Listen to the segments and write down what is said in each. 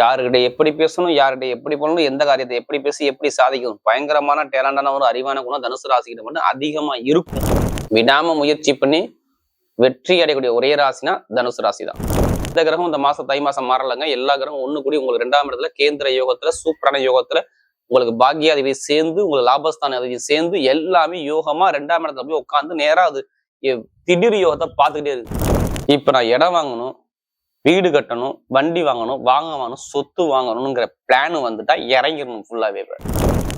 யாருக்கிட்ட எப்படி பேசணும் யார்கிட்ட எப்படி பண்ணணும் எந்த காரியத்தை எப்படி பேசி எப்படி சாதிக்கணும் பயங்கரமான டேலண்டான ஒரு அறிவான குணம் தனுசு ராசிக்கிட்ட மட்டும் அதிகமா இருக்கும். விடாம முயற்சி பண்ணி வெற்றி அடையக்கூடிய ஒரே ராசினா தனுசு ராசி தான் இந்த கிரகம் இந்த மாசம் தை மாசம் மாறலங்க. எல்லா கிரகம் ஒண்ணு கூடி உங்களுக்கு ரெண்டாம் இடத்துல கேந்திர யோகத்துல சூப்பரான யோகத்துல உங்களுக்கு பாக்யாதிபதி சேர்ந்து உங்களுக்கு லாபஸ்தான அதிபதி சேர்ந்து எல்லாமே யோகமா ரெண்டாம் இடத்துல போய் உட்காந்து நேரா அது திடீர் யோகத்தை பார்த்துக்கிட்டே இருக்கு. இப்ப நான் இடம் வாங்கணும். வீடு கட்டணும் வண்டி வாங்கணும் வாங்க வாங்கணும் சொத்து வாங்கணுங்கிற பிளான் வந்துட்டா இறங்கிடணும் ஃபுல்லாவே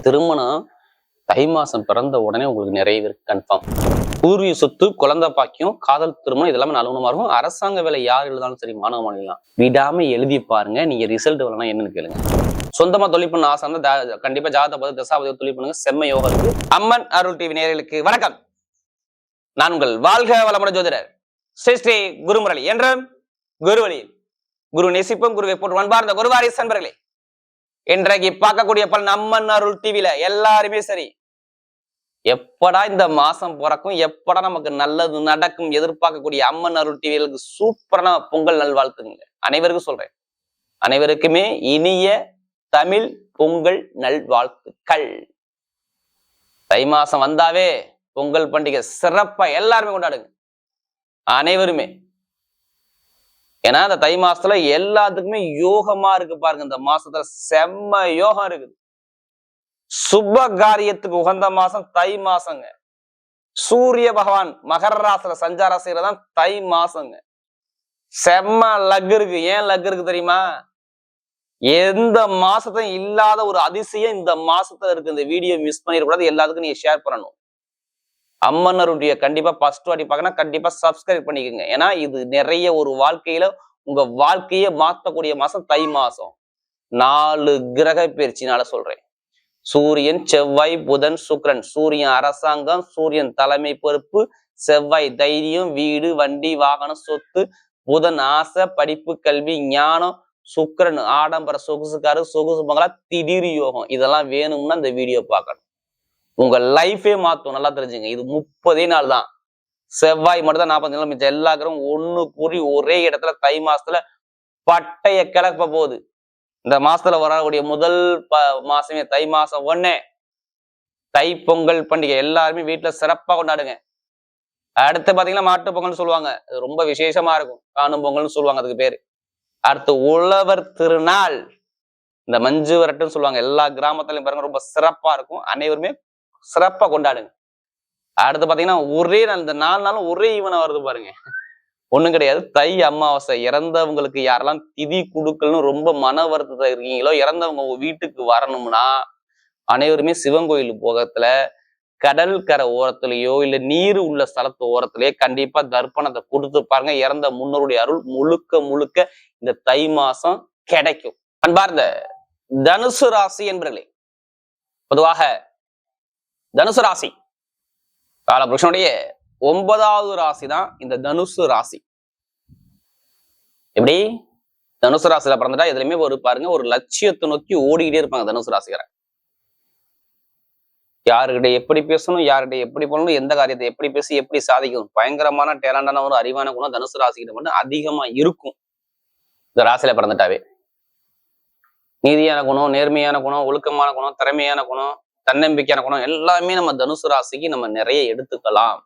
திருமணம் தை மாசம் பிறந்த உடனே உங்களுக்கு நிறைய கன்ஃபார்ம் பூர்வீக சொத்து குழந்தை பாக்கியம் காதல் திருமணம் இதெல்லாமே நல்லவனமா இருக்கும். அரசாங்க வேலை யார் எழுதாலும் சரி மாணவ மாணவிலாம் விடாம எழுதி பாருங்க நீங்க ரிசல்ட் வரலாம் என்னன்னு கேளுங்க. சொந்தமா தொழில் பண்ண ஆசை இருந்தா கண்டிப்பா ஜாதக பார்த்து தசாபதி தொழில் பண்ணுங்க. செம்ம யோகம் இருக்கு. அம்மன் அருள் டிவி நேயர்களுக்கு வணக்கம். நான் உங்கள் வாழ்க வளமுடன் ஜோதிடர். ஸ்ரீ ஸ்ரீ குருமுரளி. குரு வழியில் குரு நெசிப்பம் குருவை போட்டு அன்பார்ந்த குருவாரி இன்றைக்கு பார்க்கக்கூடிய பல அம்மன் அருள் டிவில எல்லாருமே சரி. எப்படா இந்த மாசம் பிறக்கும் எப்படா நமக்கு நல்லது நடக்கும் எதிர்பார்க்கக்கூடிய அம்மன் அருள் டிவிகளுக்கு சூப்பரான பொங்கல் நல்வாழ்த்துங்க அனைவருக்கும் சொல்றேன். அனைவருக்குமே இனிய தமிழ் பொங்கல் நல்வாழ்த்துக்கள். தை மாசம் வந்தாவே பொங்கல் பண்டிகை சிறப்பா எல்லாருமே கொண்டாடுங்க. அனைவருமே ஏன்னா இந்த தை மாசத்துல எல்லாத்துக்குமே யோகமா இருக்கு பாருங்க. இந்த மாசத்துல செம்ம யோகம் இருக்குது. சுப காரியத்துக்கு உகந்த மாசம் தை மாசங்க. சூரிய பகவான் மகர ராசில சஞ்சாரம் செய்யறதான் தை மாசங்க. செம்ம லக் இருக்கு. ஏன் லக் இருக்கு தெரியுமா? எந்த மாசத்தையும் இல்லாத ஒரு அதிசயம் இந்த மாசத்துல இருக்கு. இந்த வீடியோ மிஸ் பண்ணிடக்கூடாது. எல்லாத்துக்கும் நீங்க ஷேர் பண்ணணும். அம்மனருடைய கண்டிப்பா ஃபர்ஸ்ட் வாட்டி பார்க்கணும் கண்டிப்பா சப்ஸ்கிரைப் பண்ணிக்கோங்க. ஏன்னா இது நிறைய ஒரு வாழ்க்கையில உங்க வாழ்க்கையை மாத்தக்கூடிய மாசம் தை மாசம். நாலு கிரக பயிற்சினால சொல்றேன். சூரியன் செவ்வாய் புதன் சுக்ரன். சூரியன் அரசாங்கம் சூரியன் தலைமை பொறுப்பு செவ்வாய் தைரியம் வீடு வண்டி வாகனம் சொத்து புதன் ஆசை படிப்பு கல்வி ஞானம் சுக்கரன் ஆடம்பர சொகுசுக்காரு சொகுசு மகளா திடீர் யோகம். இதெல்லாம் வேணும்னா இந்த வீடியோ பார்க்கணும். உங்க லைஃபே மாத்தும். நல்லா தெரிஞ்சுங்க. இது முப்பதே நாள் தான். செவ்வாய் மட்டும் தான் நாற்பது நாள் மிச்சம். எல்லா கிரகம் ஒண்ணு கூறி ஒரே இடத்துல தை மாசத்துல பட்டைய கிளப்ப போகுது. இந்த மாசத்துல வரக்கூடிய முதல் ப மாசமே தை மாசம் ஒன்னே தை பொங்கல் பண்டிகை. எல்லாருமே வீட்டுல சிறப்பா கொண்டாடுங்க. அடுத்து பாத்தீங்கன்னா மாட்டு பொங்கல்னு சொல்லுவாங்க. அது ரொம்ப விசேஷமா இருக்கும். காணும் பொங்கல்னு சொல்லுவாங்க அதுக்கு பேரு. அடுத்து உழவர் திருநாள். இந்த மஞ்சு வரட்டுன்னு சொல்லுவாங்க. எல்லா கிராமத்துலயும் பாருங்க ரொம்ப சிறப்பா இருக்கும். அனைவருமே சிறப்பா கொண்டாடுங்க. அடுத்து பாத்தீங்கன்னா ஒரே நாள் இந்த நாலு நாளும் ஒரே ஈவனாக வருது பாருங்க. ஒண்ணும் கிடையாது. தை அமாவாசை. இறந்தவங்களுக்கு யாரெல்லாம் திதி குடுக்கல்னு ரொம்ப மன வருத்தத்தை இருக்கீங்களோ இறந்தவங்க உங்க வீட்டுக்கு வரணும்னா அனைவருமே சிவன் கோயில் போகத்துல கடல் கரை ஓரத்துலயோ இல்ல நீர் உள்ள ஸ்தலத்து ஓரத்திலேயே கண்டிப்பா தர்ப்பணத்தை கொடுத்து பாருங்க. இறந்த முன்னோருடைய அருள் முழுக்க முழுக்க இந்த தை மாசம் கிடைக்கும். அன்பார்ந்த தனுசு ராசி என்பர்களே பொதுவாக தனுசு ராசி. காலபுருஷனுடைய ஒன்பதாவது ராசி தான் இந்த தனுசு ராசி. எப்படி? தனுசு ராசியில பிறந்துட்டா எதுலையுமே ஒரு பாருங்க ஒரு லட்சியத்தை நோக்கி ஓடிக்கிட்டே இருப்பாங்க தனுசு ராசிக்காரன். யாருக்கிட்ட எப்படி பேசணும் யார்கிட்ட எப்படி பண்ணணும் எந்த காரியத்தை எப்படி பேசி எப்படி சாதிக்கணும் பயங்கரமான டேலண்டான ஒரு அறிவான குணம் தனுசு ராசிக்கிட்ட மட்டும் அதிகமா இருக்கும். இந்த ராசியில பிறந்துட்டாவே. நீதியான குணம் நேர்மையான குணம் ஒழுக்கமான குணம் திறமையான குணம் தன்னம்பிக்கையான குணம் எல்லாமே நம்ம தனுசு ராசிக்கு நம்ம நிறைய எடுத்துக்கலாம்.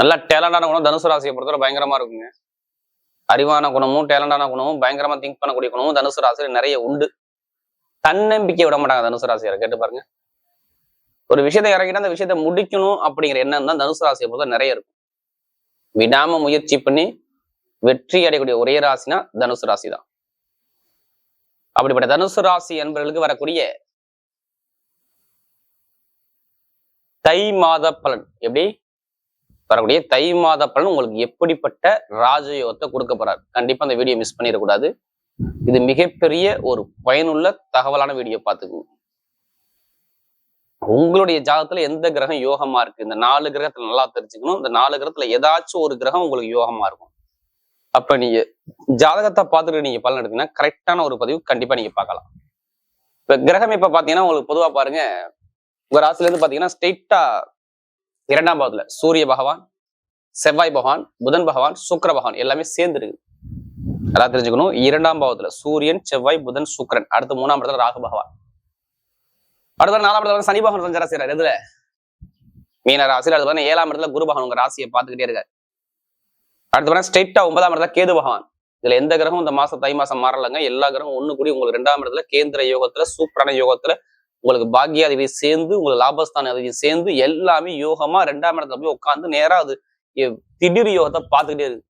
நல்ல டேலண்டான குணம் தனுசு ராசியை பொறுத்தவரை பயங்கரமா இருக்குங்க. அறிவான குணமும் டேலண்டான குணமும் பயங்கரமா திங்க் பண்ணக்கூடிய குணமும் தனுசு ராசியில நிறைய உண்டு. தன்னம்பிக்கை விட மாட்டாங்க தனுசு ராசியாரை. கேட்டு பாருங்க. ஒரு விஷயத்தை இறங்கிட்டு அந்த விஷயத்தை முடிக்கணும் அப்படிங்கிற எண்ணம் தான் தனுசு ராசியை பொறுத்த நிறைய இருக்கும். விடாம முயற்சி பண்ணி வெற்றி அடையக்கூடிய ஒரே ராசினா தனுசு ராசி தான் அப்படிப்பட்ட தனுசு ராசி என்பவர்களுக்கு வரக்கூடிய தை மாத பலன். எப்படி? வரக்கூடிய தை மாத பலன் உங்களுக்கு எப்படிப்பட்ட ராஜயோகத்தை கொடுக்க போறாரு. கண்டிப்பா அந்த வீடியோ மிஸ் பண்ணிடக்கூடாது. இது மிகப்பெரிய ஒரு பயனுள்ள தகவலான வீடியோ பார்த்துக்கோங்க உங்களுடைய ஜாதகத்துல எந்த கிரகம் யோகமா இருக்கு? இந்த நாலு கிரகத்துல நல்லா தெரிஞ்சுக்கணும். இந்த நாலு கிரகத்துல ஏதாச்சும் ஒரு கிரகம் உங்களுக்கு யோகமா இருக்கும். அப்ப நீங்க ஜாதகத்தை பார்த்துட்டு நீங்க பலன் எடுத்தீங்கன்னா கரெக்டான ஒரு பதிவு கண்டிப்பா நீங்க பார்க்கலாம். இப்ப கிரகம் இப்ப பாத்தீங்கன்னா உங்களுக்கு பொதுவா பாருங்க. உங்க ராசில இருந்து பாத்தீங்கன்னா ஸ்ட்ரெயிட்டா இரண்டாம் பாவத்துல சூரிய பகவான் செவ்வாய் பகவான் புதன் பகவான் சுக்கர பகவான் எல்லாமே சேர்ந்து இருக்குது நல்லா தெரிஞ்சுக்கணும். இரண்டாம் பாவத்துல சூரியன் செவ்வாய் புதன் சுக்கரன். அடுத்து மூணாம் இடத்துல ராகு பகவான். அடுத்த நாலாம் இடத்துல சனி பகவான் சஞ்சாரம் செய்யறாரு எதுல? மீன ராசியில். அடுத்து ஏழாம் இடத்துல குரு பகவான் உங்க ராசியை பார்த்துக்கிட்டே இருக்காரு. அடுத்து பார்த்தா ஸ்ட்ரெயிட்டா ஒன்பதாம் இடத்துல கேது பகவான். இதுல எந்த கிரகம் இந்த மாசம் தை மாசம் மாறலங்க. எல்லா கிரகம் ஒண்ணு கூடி உங்களுக்கு ரெண்டாம் இடத்துல கேந்திர யோகத்துல சூப்பரான யோகத்துல உங்களுக்கு பாக்யாதிபதி சேர்ந்து உங்களுக்கு லாபஸ்தான அதிபதி சேர்ந்து எல்லாமே யோகமா ரெண்டாம் இடத்துல போய் உட்காந்து நேரா அது திடீர் யோகத்தை பார்த்துக்கிட்டே இருக்கு.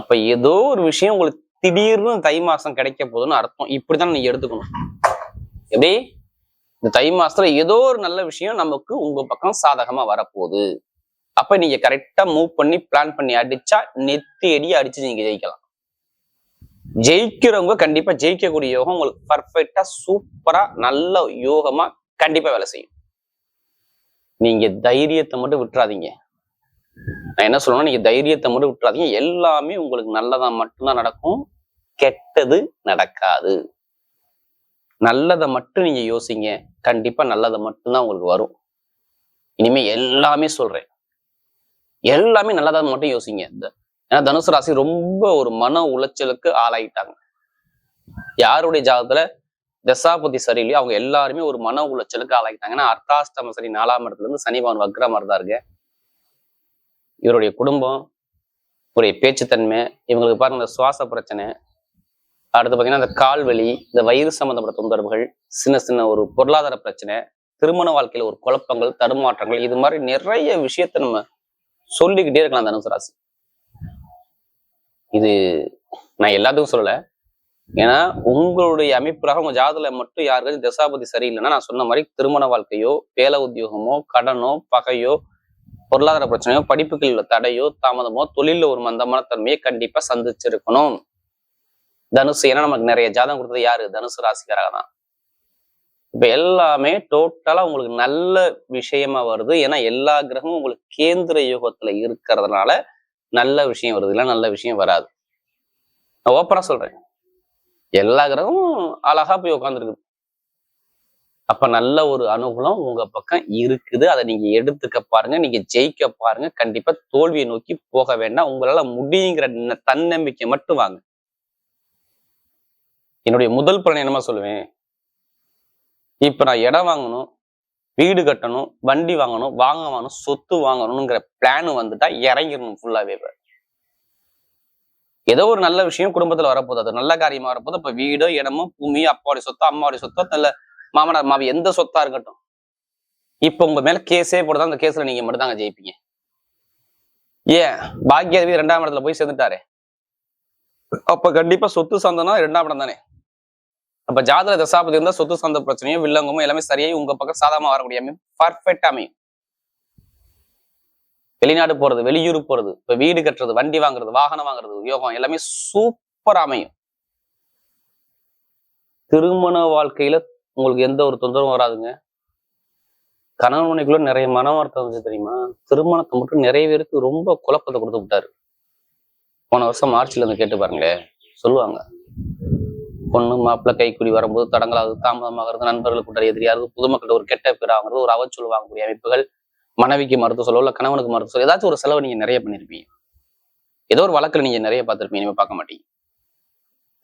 அப்ப ஏதோ ஒரு விஷயம் உங்களுக்கு திடீர்னு தை மாசம் கிடைக்க போதுன்னு அர்த்தம். இப்படித்தான் நீங்க எடுத்துக்கணும். எப்படி? இந்த தை மாசத்துல ஏதோ ஒரு நல்ல விஷயம் நமக்கு உங்க பக்கம் சாதகமா வரப்போகுது. அப்ப நீங்க கரெக்டா மூவ் பண்ணி பிளான் பண்ணி அடிச்சா நெத்தி அடி அடிச்சு நீங்க ஜெயிக்கலாம். ஜெயிக்கிறவங்க கண்டிப்பா ஜெயிக்கக்கூடிய யோகம் உங்களுக்கு பர்ஃபெக்டா சூப்பரா நல்ல யோகமா கண்டிப்பா வேலை செய்யும். நீங்க தைரியத்தை மட்டும் விட்டுறாதீங்க. நான் என்ன சொல்லணும்னா நீங்க தைரியத்தை மட்டும் விட்டுறாதீங்க. எல்லாமே உங்களுக்கு நல்லதா மட்டும்தான் நடக்கும். கெட்டது நடக்காது. நல்லதை மட்டும் நீங்க யோசிங்க. கண்டிப்பா நல்லதை மட்டும்தான் உங்களுக்கு வரும். இனிமே எல்லாமே சொல்றேன். எல்லாமே நல்லதாக மட்டும் யோசிங்க. இந்த ஏன்னா தனுசு ராசி ரொம்ப ஒரு மன உளைச்சலுக்கு ஆளாயிட்டாங்க. யாருடைய ஜாதகத்துல தசாபதி சரியில்லையோ அவங்க எல்லாருமே ஒரு மன உளைச்சலுக்கு ஆளாயிட்டாங்க. ஏன்னா அர்த்தாஷ்டம சரி நாலாம் இடத்துல இருந்து சனிபவன் வக்ரமா வக்ர தான் இருக்கு. இவருடைய குடும்பம் இவருடைய பேச்சுத்தன்மை இவங்களுக்கு பாருங்க இந்த சுவாச பிரச்சனை அடுத்து பார்த்தீங்கன்னா இந்த கால்வலி இந்த வயிறு சம்பந்தப்பட்ட தொந்தரவுகள் சின்ன சின்ன ஒரு பொருளாதார பிரச்சனை திருமண வாழ்க்கையில ஒரு குழப்பங்கள் தடுமாற்றங்கள் இது மாதிரி நிறைய விஷயத்த நம்ம சொல்லிக்கிட்டே இருக்கலாம் தனுசு ராசி. இது நான் எல்லாத்துக்கும் சொல்லல. ஏன்னா உங்களுடைய அமைப்புறாக உங்க ஜாதகத்துல மட்டும் யாருக்காச்சும் தசாபதி சரியில்லைன்னா நான் சொன்ன மாதிரி திருமண வாழ்க்கையோ வேலை உத்தியோகமோ கடனோ பகையோ பொருளாதார பிரச்சனையோ படிப்புகளில் தடையோ தாமதமோ தொழிலில் ஒரு மந்தமான தன்மையை கண்டிப்பா சந்திச்சிருக்கணும். தனுசு ஏன்னா நமக்கு நிறைய ஜாதகம் கொடுத்தது யாரு? தனுசு ராசிக்காராக தான் இப்போ எல்லாமே டோட்டலா உங்களுக்கு நல்ல விஷயமா வருது. ஏன்னா எல்லா கிரகமும் உங்களுக்கு கேந்திர யுகத்துல இருக்கிறதுனால நல்ல விஷயம் வருது. இல்லை நல்ல விஷயம் வராது. நான் ஓப்பரா சொல்றேன். எல்லா கிரகமும் அழகா போய் உட்காந்துருக்குது அப்ப நல்ல ஒரு அனுகூலம் உங்க பக்கம் இருக்குது. அதை நீங்க எடுத்துக்க பாருங்க. நீங்க ஜெயிக்க பாருங்க. கண்டிப்பா தோல்வியை நோக்கி போக வேண்டாம். உங்களால முடியுங்கிற ந- தன்னம்பிக்கை மட்டும் வாங்க. என்னுடைய முதல் பலன் என்னமா சொல்லுவேன்? இப்ப நான் இடம் வாங்கணும் வீடு கட்டணும் வண்டி வாங்கணும் வாங்க வாங்கணும் சொத்து வாங்கணுங்கிற பிளான் வந்துட்டா இறங்கிடணும் ஃபுல்லாவே ஏதோ ஒரு நல்ல விஷயம் குடும்பத்துல வரப்போகுது. அது நல்ல காரியமா வரப்போது இப்ப வீடோ இடமோ பூமியோ அப்பாவுடைய சொத்தோ அம்மாவுடைய சொத்தோ நல்ல மாமனார் மாவி எந்த சொத்தா இருக்கட்டும். இப்போ உங்க மேல கேஸே போடுதா அந்த கேஸ்ல நீங்க மட்டும் தாங்க ஜெயிப்பீங்க. ஏன்? பாக்கியாதிபதி ரெண்டாம் இடத்துல போய் சேர்ந்துட்டாரு. அப்ப கண்டிப்பா சொத்து சார்ந்தனா ரெண்டாம் இடம் தானே? அப்ப ஜாதக தசாபதி இருந்தா சொத்து சார்ந்த பிரச்சனையும் வில்லங்கமும் எல்லாமே சரியாய் உங்க பக்கம் சாதகமா வரக்கூடிய அமையும். பர்ஃபெக்ட் அமையும். வெளிநாடு போறது வெளியூர் போறது இப்ப வீடு கட்டுறது வண்டி வாங்குறது வாகனம் வாங்குறது யோகம் எல்லாமே சூப்பர் அமையும். திருமண வாழ்க்கையில உங்களுக்கு எந்த ஒரு தொந்தரவும் வராதுங்க. கணவன் மனைக்குள்ள நிறைய மனவார்த்தை வந்துச்சு தெரியுமா? திருமணத்தை மட்டும் நிறைய பேருக்கு ரொம்ப குழப்பத்தை கொடுத்து விட்டாரு. போன வருஷம் மார்ச்ல இருந்து கேட்டு பாருங்களேன். சொல்லுவாங்க. பொண்ணு மாப்பிள்ளை கைக்குடி வரும்போது தடங்களாகுது தாமதமாகிறது நண்பர்களுக்கு உடைய எதிரியாகிறது பொதுமக்கள் ஒரு கெட்ட பேர் ஆகுறது ஒரு அவச்சொல் வாங்கக்கூடிய அமைப்புகள் மனைவிக்கு மருத்துவ செலவு இல்லை கணவனுக்கு மருத்துவ செலவு ஏதாச்சும் ஒரு செலவு நீங்க நிறைய பண்ணிருப்பீங்க. ஏதோ ஒரு வழக்குல நீங்க நிறைய பார்த்திருப்பீங்க நீங்க பார்க்க மாட்டீங்க.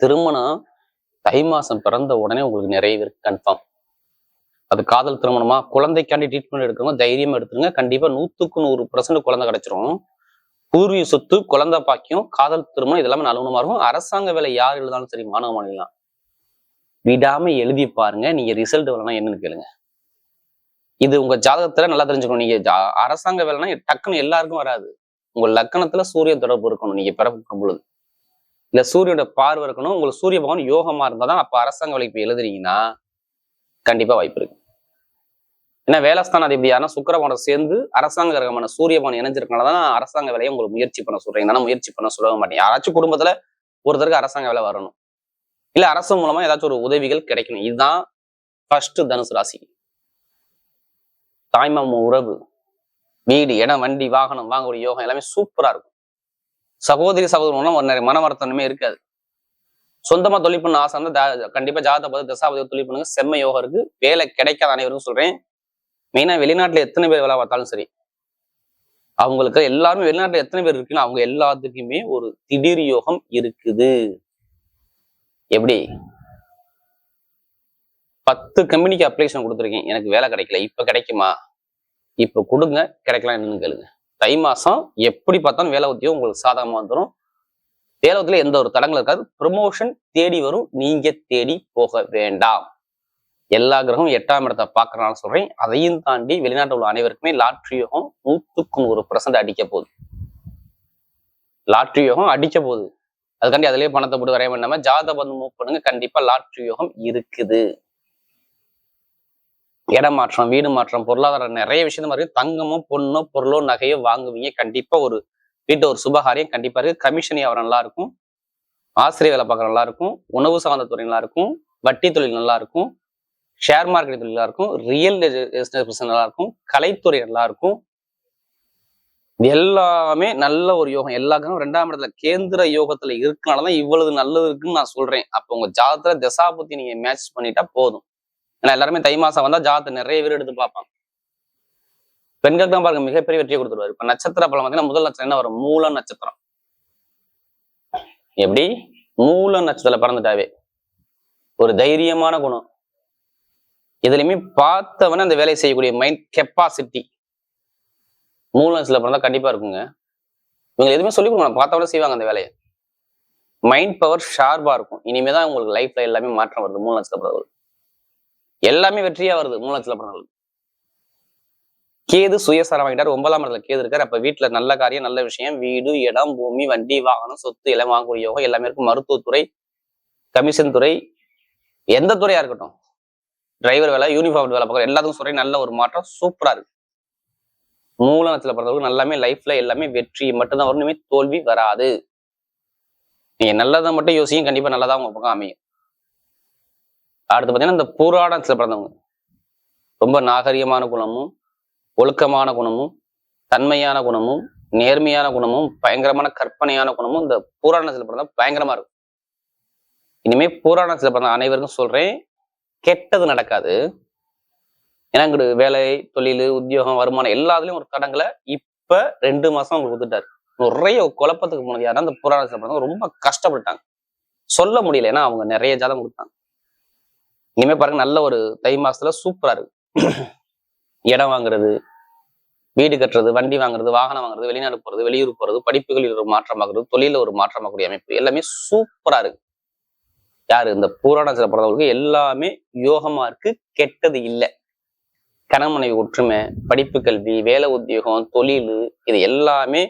திருமணம் தை மாசம் பிறந்த உடனே உங்களுக்கு நிறைய இருக்கு கன்ஃபார்ம் அது காதல் திருமணமா குழந்தைக்காண்டி ட்ரீட்மெண்ட் எடுக்கிறவங்க தைரியமா எடுத்துருங்க. கண்டிப்பா நூத்துக்கு நூறு பர்சன்ட் குழந்தை கிடைச்சிரும். பூர்வீக சொத்து குழந்தை பாக்கியம் காதல் திருமணம் இதெல்லாமே நல்லவனமா இருக்கும். அரசாங்க வேலை யார் எழுதாலும் சரி மாணவ மாணவிலாம் விடாம எழுதி பாருங்க. நீங்க ரிசல்ட் வரலாம் என்னன்னு கேளுங்க. இது உங்க ஜாதகத்துல நல்லா தெரிஞ்சுக்கணும். நீங்க ஜா- அரசாங்க வேலைனா டக்குன்னு எல்லாருக்கும் வராது. உங்க லக்கணத்துல சூரிய தொடர்பு இருக்கணும். நீங்க பிறக்கும் பொழுது. இல்ல சூரியனோட பார்வை இருக்கணும். உங்களுக்கு சூரிய பகவான் யோகமா இருந்தாதான் அப்ப அரசாங்க வேலைக்கு போய் எழுதுறீங்கன்னா கண்டிப்பா வாய்ப்பு இருக்கு. ஏன்னா வேலைஸ்தான அதிபதி யாருன்னா சுக்கரபானம் சேர்ந்து அரசாங்க கிரகமான சூரியபான் இணைஞ்சிருக்கனால தான் அரசாங்க வேலையை உங்களுக்கு முயற்சி பண்ண சொல்றீங்க நான் முயற்சி பண்ண சொல்ல மாட்டேன். யாராச்சும் குடும்பத்துல ஒருத்தருக்கு அரசாங்க வேலை வரணும். இல்ல அரசு மூலமா ஏதாச்சும் ஒரு உதவிகள் கிடைக்கணும். இதுதான் ஃபர்ஸ்ட் தனுசு ராசி. தாய்மாம உறவு வீடு இடம் வண்டி வாகனம் வாங்கக்கூடிய யோகம் எல்லாமே சூப்பரா இருக்கும். சகோதரி சகோதரன் ஒரு நிறைய மனவருத்தனமே இருக்காது. சொந்தமா தொழில் பண்ண ஆசை இருந்தா கண்டிப்பா ஜாத பதி தசாபதி தொழில் பண்ணுங்க. செம்ம யோகம் இருக்கு. வேலை கிடைக்காத அனைவருக்கும் சொல்றேன். மெயினா வெளிநாட்டுல எத்தனை பேர் வேலை பார்த்தாலும் சரி அவங்களுக்கு எல்லாருமே வெளிநாட்டுல எத்தனை பேர் இருக்குன்னு அவங்க எல்லாத்துக்குமே ஒரு திடீர் யோகம் இருக்குது. எப்படி? பத்து கம்பெனிக்கு அப்ளிகேஷன் கொடுத்துருக்கேன். எனக்கு வேலை கிடைக்கல. இப்ப கிடைக்குமா? இப்ப கொடுங்க. கிடைக்கலாம் என்னன்னு கேளுங்க. தை மாசம் எப்படி பார்த்தாலும் வேலை உத்தியோகம் உங்களுக்கு சாதகமா வந்துடும் வேலவத்துல எந்த ஒரு தடங்களும் இருக்காது. ப்ரொமோஷன் தேடி வரும். நீங்க தேடி போக வேண்டாம். எல்லா கிரகமும் எட்டாம் இடத்தை பார்க்கறனால சொல்றேன். அதையும் தாண்டி வெளிநாட்டில் உள்ள அனைவருக்குமே லாட்ரி யோகம் நூற்றுக்கு நூறு பர்சன்ட் அடிக்க போகுது. லாட்ரி யோகம் அடிக்க போகுது. அதுக்காண்டி அதுலயே பணத்தை போட்டு வரைய வேண்டாம. ஜாத பந்து மூவ் பண்ணுங்க. கண்டிப்பா லாட்ரி யோகம் இருக்குது. இடம் மாற்றம் வீடு மாற்றம் பொருளாதாரம் நிறைய விஷயம் மாதிரி தங்கமோ பொண்ணோ பொருளோ நகையோ வாங்குவீங்க. கண்டிப்பா ஒரு வீட்டை ஒரு சுபகாரியம் கண்டிப்பா இருக்கு. கமிஷனி அவர் நல்லா இருக்கும் ஆசிரியர் வேலை பார்க்குற நல்லா இருக்கும் உணவு சார்ந்த துறை நல்லா இருக்கும் வட்டி தொழில் நல்லா இருக்கும் ஷேர் மார்க்கெட் தொழில் நல்லா இருக்கும் ரியல் எஸ்டேட் நல்லா இருக்கும் கலைத்துறை நல்லா இருக்கும் எல்லாமே நல்ல ஒரு யோகம். எல்லா கிரகம் ரெண்டாம் இடத்துல கேந்திர யோகத்துல இருக்கனாலதான் இவ்வளவு நல்லது இருக்குன்னு நான் சொல்றேன். அப்போ உங்க ஜாதத்துல தசாபத்தி நீங்க மேட்ச் பண்ணிட்டா போதும். ஏன்னா எல்லாருமே தை மாசம் வந்தா ஜாதத்தை நிறைய பேர் எடுத்து பார்ப்பாங்க. பெண்களுக்கு தான் பாருங்க மிகப்பெரிய வெற்றியை கொடுத்துருவாரு. இப்ப நட்சத்திர பலம் பார்த்தீங்கன்னா முதல் நட்சத்திரம் என்ன வரும்? மூல நட்சத்திரம். எப்படி? மூல நட்சத்திரம் பிறந்துட்டாவே. ஒரு தைரியமான குணம். இதுலயுமே பார்த்தவன அந்த வேலையை செய்யக்கூடிய மைண்ட் கெப்பாசிட்டி மூல நட்சத்திரத்துல பிறந்தா கண்டிப்பா இருக்குங்க. இவங்க எதுவுமே சொல்லி கொடுக்கணும் கூட செய்வாங்க அந்த வேலையை. மைண்ட் பவர் ஷார்ப்பா இருக்கும். இனிமே தான் உங்களுக்கு லைஃப்ல எல்லாமே மாற்றம் வருது மூல நட்சத்திர பிறந்தவர்கள் எல்லாமே வெற்றியா வருது மூல நட்சத்திர பிறந்தவர்கள் கேது சுயசாரம் வாங்கிட்டார். ஒன்பதாம் இடத்துல கேது இருக்காரு. அப்ப வீட்டுல நல்ல காரியம் நல்ல விஷயம். வீடு இடம் பூமி வண்டி வாகனம் சொத்து எல்லாம் வாங்கக்கூடிய யோகம் எல்லாமே இருக்கும். மருத்துவத்துறை கமிஷன் துறை எந்த துறையா இருக்கட்டும். டிரைவர் வேலை யூனிஃபார்ம் வேலை பார்க்குற எல்லாத்துக்கும் சொல்றேன் நல்ல ஒரு மாற்றம். சூப்பரா இருக்கு. மூலனத்துல பிறந்தவங்களுக்கு எல்லாமே லைஃப்ல எல்லாமே வெற்றி மட்டும்தான் வரணுமே தோல்வி வராது. நீங்க நல்லதை மட்டும் யோசிக்கும் கண்டிப்பா நல்லதா உங்க பக்கம் அமையும். அடுத்து பாத்தீங்கன்னா இந்த பூராடத்துல பிறந்தவங்க. ரொம்ப நாகரிகமான குணமும் ஒழுக்கமான குணமும் தன்மையான குணமும் நேர்மையான குணமும் பயங்கரமான கற்பனையான குணமும் இந்த பூராணத்தில் பிறந்தா பயங்கரமா இருக்கும். இனிமே பூராணத்தில் பிறந்த அனைவருக்கும் சொல்றேன் கெட்டது நடக்காது. ஏன்னா இங்கிட்டு வேலை தொழில் உத்தியோகம் வருமானம் எல்லாத்துலயும் ஒரு கடங்களை இப்ப ரெண்டு மாசம் அவங்க கொடுத்துட்டாரு. நிறைய குழப்பத்துக்கு போனது யாருன்னா அந்த புராண பிறந்தவங்க ரொம்ப கஷ்டப்பட்டாங்க. சொல்ல முடியல. ஏன்னா அவங்க நிறைய ஜாதகம் கொடுத்தாங்க. இனிமே பாருங்க நல்ல ஒரு தை மாசத்துல சூப்பரா இருக்கு. இடம் வாங்குறது வீடு கட்டுறது வண்டி வாங்குறது வாகனம் வாங்குறது வெளிநாடு போறது வெளியூர் போறது படிப்புகளில் ஒரு மாற்றமாகிறது தொழில ஒரு மாற்றமாகக்கூடிய அமைப்பு எல்லாமே சூப்பரா இருக்கு. யாரு? இந்த பூராணத்துல பிறந்தவங்களுக்கு எல்லாமே யோகமா இருக்கு கெட்டது இல்லை. கணவன் ஒற்றுமை படிப்பு கல்வி வேலை உத்தியோகம் தொழில் இது எல்லாமே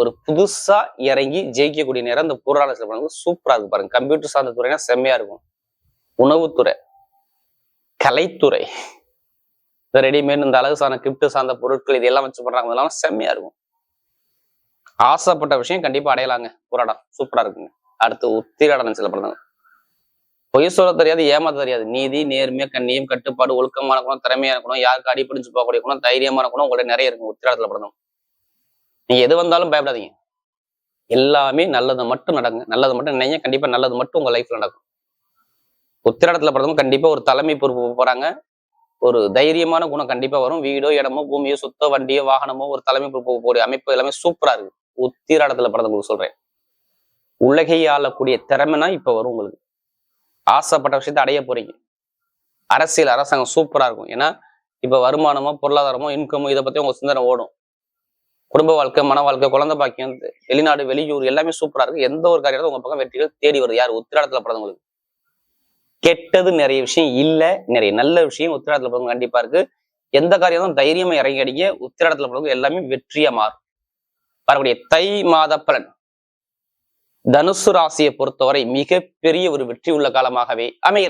ஒரு புதுசா இறங்கி ஜெயிக்கக்கூடிய நேரம். இந்த பூராணத்துல பண்ணுங்க சூப்பரா இருக்கு பாருங்க. கம்ப்யூட்டர் சார்ந்த துறைனா செம்மையா இருக்கும். உணவுத்துறை கலைத்துறை இந்த ரெடிமேட் இந்த அழகு சார்ந்த கிப்ட் சார்ந்த பொருட்கள் இது எல்லாம் வச்சு பண்றாங்க. இதெல்லாம் செம்மையா இருக்கும். ஆசைப்பட்ட விஷயம் கண்டிப்பா அடையலாங்க. புராடம் சூப்பரா இருக்குங்க. அடுத்து உத்திராடம் சில பிறந்தாங்க பொய் சொல்ல தெரியாது ஏமாத்த தெரியாது. நீதி நேர்மையா கண்ணியம் கட்டுப்பாடு ஒழுக்கமான இருக்கணும் திறமையா இருக்கணும் யாருக்கு அடிப்பிடிச்சு போகக்கூடிய குணம் தைரியமான குணம் உங்கள்ட்ட நிறைய இருக்கு. உத்திராடத்துல படணும். நீங்க எது வந்தாலும் பயப்படாதீங்க. எல்லாமே நல்லது மட்டும் நடங்க. நல்லது மட்டும் நினைங்க. கண்டிப்பா நல்லது மட்டும் உங்க லைஃப்ல நடக்கும். உத்திராடத்துல பிறந்தவங்க கண்டிப்பா ஒரு தலைமை பொறுப்பு போறாங்க. ஒரு தைரியமான குணம் கண்டிப்பா வரும். வீடோ இடமோ பூமியோ சொத்தோ வண்டியோ வாகனமோ ஒரு தலைமை பொறுப்பு போகக்கூடிய அமைப்பு எல்லாமே சூப்பரா இருக்கு. உத்திராடத்துல பிறந்தவங்களுக்கு சொல்றேன். உலகை ஆளக்கூடிய திறமைனா இப்ப வரும் உங்களுக்கு. ஆசைப்பட்ட விஷயத்தை அடைய போறீங்க. அரசியல் அரசாங்கம் சூப்பரா இருக்கும். ஏன்னா இப்ப வருமானமோ பொருளாதாரமோ இன்கமோ இதை பத்தி உங்க சிந்தனை ஓடும். குடும்ப வாழ்க்கை மன வாழ்க்கை குழந்தை பாக்கியம் வெளிநாடு வெளியூர் எல்லாமே சூப்பரா இருக்கு. எந்த ஒரு காரியத்தை உங்க பக்கம் வெற்றிகள் தேடி வருது? யார் உத்திராடத்துல பிறந்தவங்களுக்கு கெட்டது நிறைய விஷயம் இல்ல நிறைய நல்ல விஷயம் உத்திராடத்துல பிறந்தவங்க கண்டிப்பா இருக்கு. எந்த காரியமும் தைரியமா இறங்கி அடிக்க உத்திராடத்துல பிறந்தவங்க எல்லாமே வெற்றியா மாறும். வரக்கூடிய தை மாத பலன். தனுசு ராசியை பொறுத்தவரை மிகப்பெரிய ஒரு வெற்றி உள்ள காலமாகவே அமைகிறது.